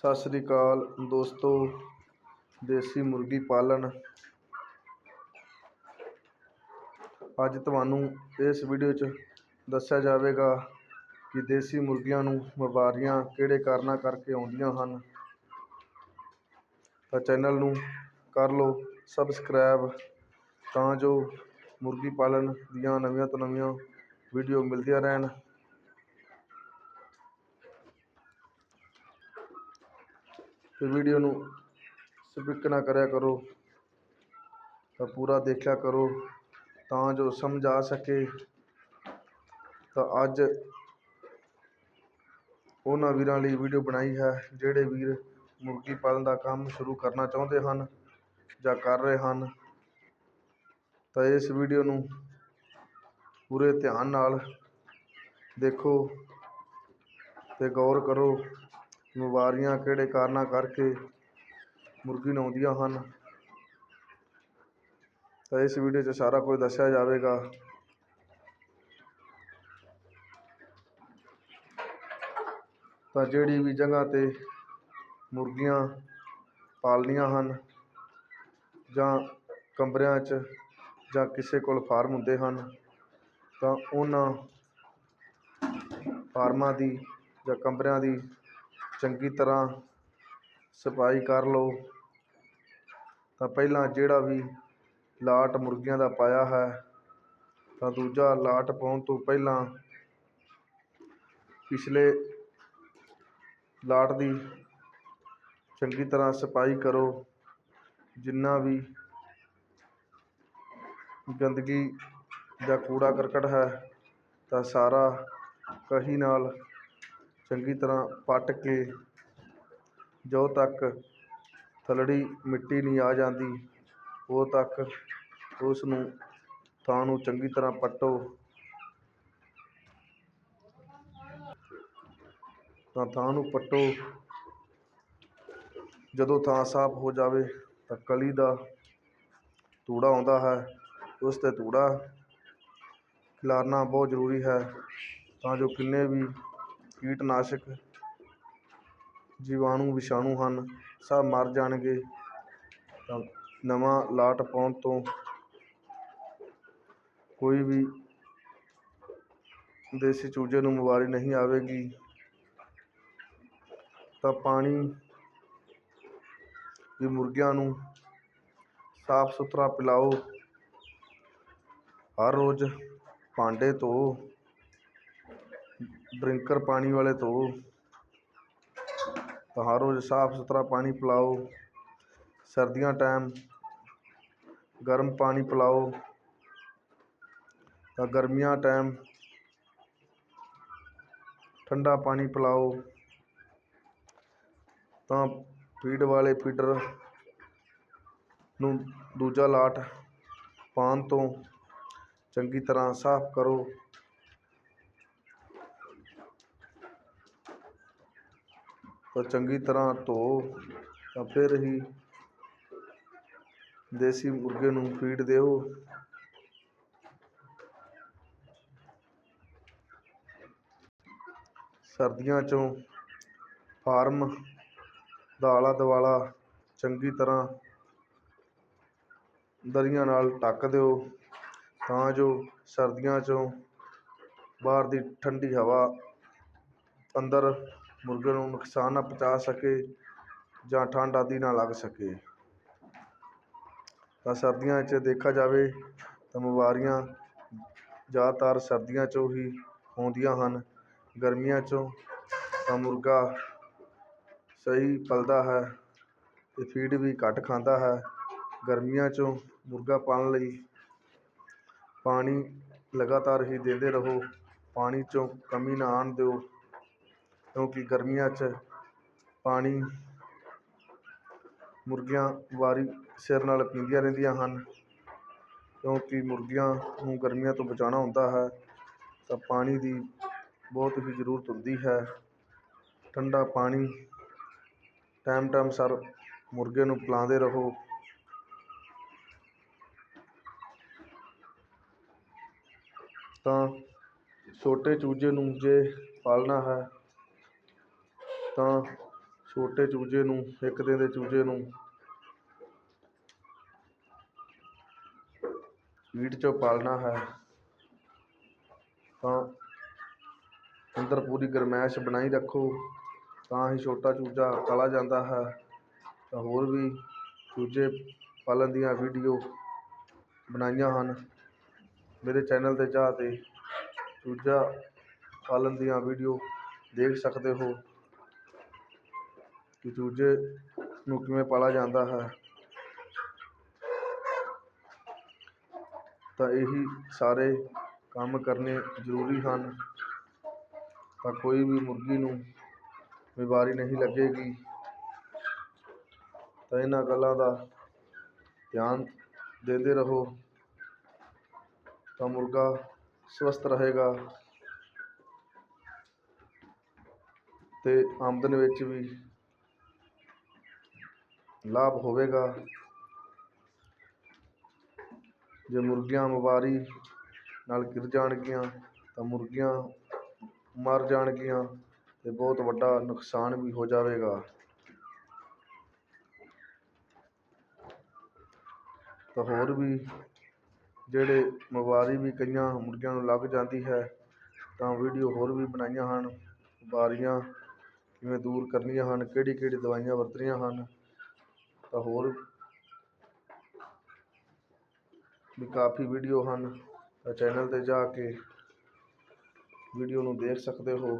ਸਤਿ ਸ੍ਰੀ ਅਕਾਲ ਦੋਸਤੋ, ਦੇਸੀ ਮੁਰਗੀ ਪਾਲਣ। ਅੱਜ ਤੁਹਾਨੂੰ ਇਸ ਵੀਡੀਓ 'ਚ ਦੱਸਿਆ ਜਾਵੇਗਾ ਕਿ ਦੇਸੀ ਮੁਰਗੀਆਂ ਨੂੰ ਬਿਮਾਰੀਆਂ ਕਿਹੜੇ ਕਾਰਨਾਂ ਕਰਕੇ ਆਉਂਦੀਆਂ ਹਨ। ਤਾਂ ਚੈਨਲ ਨੂੰ ਕਰ ਲਓ ਸਬਸਕ੍ਰਾਈਬ ਤਾਂ ਜੋ ਮੁਰਗੀ ਪਾਲਣ ਦੀਆਂ ਨਵੀਆਂ ਤੋਂ ਨਵੀਆਂ ਵੀਡੀਓ ਮਿਲਦੀਆਂ ਰਹਿਣ। ਤੇ ਵੀਡੀਓ ਨੂੰ ਸਕਿਪ ਨਾ ਕਰਿਆ ਕਰੋ, ਤਾਂ ਪੂਰਾ ਦੇਖਿਆ ਕਰੋ, ਤਾਂ ਜੋ ਸਮਝ ਆ ਸਕੇ। ਤਾਂ ਅੱਜ ਉਹਨਾਂ ਵੀਰਾਂ ਲਈ ਵੀਡੀਓ ਬਣਾਈ ਹੈ, ਜਿਹੜੇ ਵੀਰ ਮੁਰਗੀ ਪਾਲਣ ਦਾ ਕੰਮ ਸ਼ੁਰੂ ਕਰਨਾ ਚਾਹੁੰਦੇ ਹਨ ਜਾਂ ਕਰ ਰਹੇ ਹਨ। ਤਾਂ ਇਸ ਵੀਡੀਓ ਨੂੰ ਪੂਰੇ ਧਿਆਨ ਨਾਲ ਦੇਖੋ ਤੇ ਗੌਰ ਕਰੋ। ਬਿਮਾਰੀਆਂ ਕਿਹੜੇ ਕਾਰਨਾਂ ਕਰਕੇ ਮੁਰਗੀ ਨੂੰ ਆਉਂਦੀਆਂ ਹਨ? ਤਾਂ ਇਸ ਵੀਡੀਓ 'ਚ ਸਾਰਾ ਕੁਝ ਦੱਸਿਆ ਜਾਵੇਗਾ। ਤਾਂ ਜਿਹੜੀ ਵੀ ਜਗ੍ਹਾ 'ਤੇ ਮੁਰਗੀਆਂ ਪਾਲਣੀਆਂ ਹਨ ਜਾਂ ਕਮਰਿਆਂ 'ਚ ਜਾਂ ਕਿਸੇ ਕੋਲ ਫਾਰਮ ਹੁੰਦੇ ਹਨ, ਤਾਂ ਉਹਨਾਂ ਫਾਰਮਾਂ ਦੀ ਜਾਂ ਕਮਰਿਆਂ ਦੀ ਚੰਗੀ ਤਰ੍ਹਾਂ ਸਫ਼ਾਈ ਕਰ ਲਓ। ਤਾਂ ਪਹਿਲਾਂ ਜਿਹੜਾ ਵੀ ਲਾਟ ਮੁਰਗੀਆਂ ਦਾ ਪਾਇਆ ਹੈ, ਤਾਂ ਦੂਜਾ ਲਾਟ ਪਾਉਣ ਤੋਂ ਪਹਿਲਾਂ ਪਿਛਲੇ ਲਾਟ ਦੀ ਚੰਗੀ ਤਰ੍ਹਾਂ ਸਫ਼ਾਈ ਕਰੋ। ਜਿੰਨਾ ਵੀ ਗੰਦਗੀ ਜਾਂ ਕੂੜਾ ਕਰਕਟ ਹੈ, ਤਾਂ ਸਾਰਾ ਕਹੀ ਨਾਲ ਚੰਗੀ ਤਰ੍ਹਾਂ ਪੱਟ ਕੇ ਜਦੋਂ ਤੱਕ ਥੱਲੜੀ ਮਿੱਟੀ ਨਹੀਂ ਆ ਜਾਂਦੀ ਉਦੋਂ ਤੱਕ ਉਸ ਨੂੰ ਥਾਂ ਨੂੰ ਚੰਗੀ ਤਰ੍ਹਾਂ ਪੱਟੋ। ਤਾਂ ਥਾਂ ਨੂੰ ਪੱਟੋ। ਜਦੋਂ ਥਾਂ ਸਾਫ਼ ਹੋ ਜਾਵੇ ਤਾਂ ਕਲੀ ਦਾ ਧੂੜਾ ਆਉਂਦਾ ਹੈ, ਉਸ 'ਤੇ ਧੂੜਾ ਖਿਲਾਰਨਾ ਬਹੁਤ ਜ਼ਰੂਰੀ ਹੈ, ਤਾਂ ਜੋ ਕਿੰਨੇ ਵੀ ਕੀਟਨਾਸ਼ਕ ਜੀਵਾਣੂ ਵਿਸ਼ਾਣੂ ਹਨ, ਸਭ ਮਰ ਜਾਣਗੇ। ਤਾਂ ਨਵਾਂ ਲਾਟ ਪਾਉਣ ਤੋਂ ਕੋਈ ਵੀ ਦੇਸੀ ਚੂਜੇ ਨੂੰ ਬਿਮਾਰੀ ਨਹੀਂ ਆਵੇਗੀ। ਤਾਂ ਪਾਣੀ ਵੀ ਮੁਰਗੀਆਂ ਨੂੰ ਸਾਫ਼ ਸੁਥਰਾ ਪਿਲਾਓ। ਹਰ ਰੋਜ਼ ਭਾਂਡੇ ਧੋ ਡਰਿੰਕਰ ਪਾਣੀ ਵਾਲੇ ਧੋ। ਤਾਂ ਹਰ ਰੋਜ਼ ਸਾਫ਼ ਸੁਥਰਾ ਪਾਣੀ ਪਿਲਾਓ। ਸਰਦੀਆਂ ਟਾਈਮ ਗਰਮ ਪਾਣੀ ਪਿਲਾਓ। ਤਾਂ ਗਰਮੀਆਂ ਟਾਈਮ ਠੰਡਾ ਪਾਣੀ ਪਿਲਾਓ। ਤਾਂ ਫੀਡ ਵਾਲੇ ਫੀਡਰ ਨੂੰ ਦੂਜਾ ਲਾਟ ਪਾਉਣ ਤੋਂ ਚੰਗੀ ਤਰ੍ਹਾਂ ਸਾਫ਼ ਕਰੋ। ਤਾਂ ਚੰਗੀ ਤਰ੍ਹਾਂ ਧੋ ਤਾਂ ਫਿਰ ਹੀ ਦੇਸੀ ਮੁਰਗੇ ਨੂੰ ਫੀਡ ਦਿਓ। ਸਰਦੀਆਂ 'ਚੋਂ ਫਾਰਮ ਦਾ ਆਲਾ ਦੁਆਲਾ ਚੰਗੀ ਤਰ੍ਹਾਂ ਦਰੀਆਂ ਨਾਲ ਢੱਕ ਦਿਓ ਤਾਂ ਜੋ ਸਰਦੀਆਂ 'ਚੋਂ ਬਾਹਰ ਦੀ ਠੰਡੀ ਹਵਾ ਅੰਦਰ ਮੁਰਗੇ ਨੂੰ ਨੁਕਸਾਨ ਨਾ ਪਹੁੰਚਾ ਸਕੇ ਜਾਂ ਠੰਡ ਆਦਿ ਨਾ ਲੱਗ ਸਕੇ। ਤਾਂ ਸਰਦੀਆਂ 'ਚ ਦੇਖਿਆ ਜਾਵੇ ਤਾਂ ਬਿਮਾਰੀਆਂ ਜ਼ਿਆਦਾਤਰ ਸਰਦੀਆਂ 'ਚੋਂ ਹੀ ਆਉਂਦੀਆਂ ਹਨ। ਗਰਮੀਆਂ 'ਚੋਂ ਤਾਂ ਮੁਰਗਾ ਸਹੀ ਪਲਦਾ ਹੈ ਅਤੇ ਫੀਡ ਵੀ ਘੱਟ ਖਾਂਦਾ ਹੈ। ਗਰਮੀਆਂ 'ਚੋਂ ਮੁਰਗਾ ਪਾਲਣ ਲਈ ਪਾਣੀ ਲਗਾਤਾਰ ਹੀ ਦਿੰਦੇ ਰਹੋ। ਪਾਣੀ 'ਚੋਂ ਕਮੀ ਨਾ ਆਉਣ ਦਿਓ। ਕਿਉਂਕਿ ਗਰਮੀਆਂ 'ਚ ਪਾਣੀ ਮੁਰਗੀਆਂ ਵਾਰੀ ਸਿਰ ਨਾਲ ਪੀਂਦੀਆਂ ਰਹਿੰਦੀਆਂ ਹਨ। ਕਿਉਂਕਿ ਮੁਰਗੀਆਂ ਨੂੰ ਗਰਮੀਆਂ ਤੋਂ ਬਚਾਉਣਾ ਹੁੰਦਾ ਹੈ, ਤਾਂ ਪਾਣੀ ਦੀ ਬਹੁਤ ਹੀ ਜ਼ਰੂਰਤ ਹੁੰਦੀ ਹੈ। ਠੰਡਾ ਪਾਣੀ, ਟਾਈਮ ਟਾਈਮ ਸਿਰ ਮੁਰਗੇ ਨੂੰ ਪਿਲਾਉਂਦੇ ਰਹੋ। ਤਾਂ ਛੋਟੇ ਚੂਜੇ ਨੂੰ ਜੇ ਪਾਲਣਾ ਹੈ ਤਾਂ ਛੋਟੇ ਚੂਜੇ ਨੂੰ, ਇੱਕ ਦਿਨ ਦੇ ਚੂਜੇ ਨੂੰ ਪੀੜ 'ਚੋਂ ਪਾਲਣਾ ਹੈ, ਤਾਂ ਅੰਦਰ ਪੂਰੀ ਗਰਮੈਸ਼ ਬਣਾਈ ਰੱਖੋ, ਤਾਂ ਹੀ ਛੋਟਾ ਚੂਜਾ ਪਾਲਾ ਜਾਂਦਾ ਹੈ। ਤਾਂ ਹੋਰ ਵੀ ਚੂਜੇ ਪਾਲਣ ਦੀਆਂ ਵੀਡੀਓ ਬਣਾਈਆਂ ਹਨ। ਮੇਰੇ ਚੈਨਲ 'ਤੇ ਜਾ 'ਤੇ ਚੂਜਾ ਪਾਲਣ ਦੀਆਂ ਵੀਡੀਓ ਦੇਖ ਸਕਦੇ ਹੋ। ਕਿ ਚੂਜੇ ਨੂੰ ਕਿਵੇਂ ਪਾਲਾ ਜਾਂਦਾ ਹੈ। ਤਾਂ ਇਹੀ ਸਾਰੇ ਕੰਮ ਕਰਨੇ ਜ਼ਰੂਰੀ ਹਨ। ਤਾਂ ਕੋਈ ਵੀ ਮੁਰਗੀ ਨੂੰ ਬਿਮਾਰੀ ਨਹੀਂ ਲੱਗੇਗੀ। ਤਾਂ ਇਹਨਾਂ ਗੱਲਾਂ ਦਾ ਧਿਆਨ ਦਿੰਦੇ ਰਹੋ। ਤਾਂ ਮੁਰਗਾ ਸਵਸਥ ਰਹੇਗਾ। ਅਤੇ ਆਮਦਨ ਵਿੱਚ ਵੀ ਲਾਭ ਹੋਵੇਗਾ। ਜੇ ਮੁਰਗੀਆਂ ਬਿਮਾਰੀ ਨਾਲ ਗਿਰ ਜਾਣਗੀਆਂ, ਤਾਂ ਮੁਰਗੀਆਂ ਮਰ ਜਾਣਗੀਆਂ ਅਤੇ ਬਹੁਤ ਵੱਡਾ ਨੁਕਸਾਨ ਵੀ ਹੋ ਜਾਵੇਗਾ। ਤਾਂ ਹੋਰ ਵੀ ਜਿਹੜੇ ਬਿਮਾਰੀ ਵੀ ਕਈਆਂ ਮੁਰਗੀਆਂ ਨੂੰ ਲੱਗ ਜਾਂਦੀ ਹੈ, ਤਾਂ ਵੀਡੀਓ ਹੋਰ ਵੀ ਬਣਾਈਆਂ ਹਨ। ਬਿਮਾਰੀਆਂ ਕਿਵੇਂ ਦੂਰ ਕਰਨੀਆਂ ਹਨ ਕਿਹੜੀ ਕਿਹੜੀ ਦਵਾਈਆਂ ਵਰਤਣੀਆਂ ਹਨ ਤਾਂ ਹੋਰ ਵੀ ਕਾਫੀ ਵੀਡੀਓ ਹਨ। ਤਾਂ ਚੈਨਲ 'ਤੇ ਜਾ ਕੇ ਵੀਡੀਓ ਨੂੰ ਦੇਖ ਸਕਦੇ ਹੋ।